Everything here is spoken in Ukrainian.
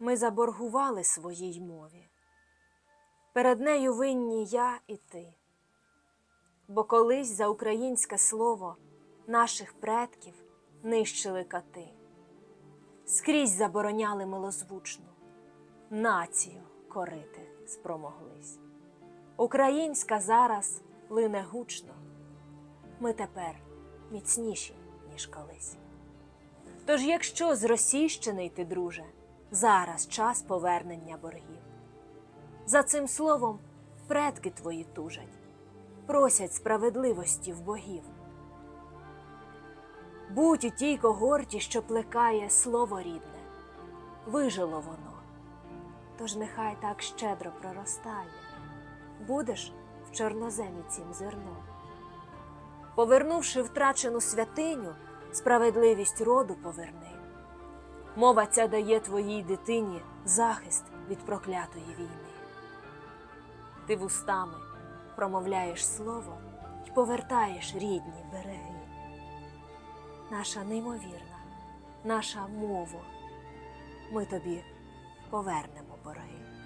Ми заборгували своїй мові. Перед нею винні я і ти. Бо колись за українське слово наших предків нищили кати, скрізь забороняли милозвучну, націю корити спромоглись. Українська зараз лине гучно, ми тепер міцніші, ніж колись. Тож, якщо зросійщений ти, друже, зараз час повернення боргів. За цим словом предки твої тужать, просять справедливості в богів. Будь у тій когорті, що плекає слово рідне, вижило воно, тож нехай так щедро проростає, будеш в чорноземі цим зерном. Повернувши втрачену святиню, справедливість роду поверни. Мова ця дає твоїй дитині захист від проклятої війни. Ти вустами промовляєш слово й повертаєш рідні береги. Наша неймовірна, наша мова, ми тобі повернемо борги.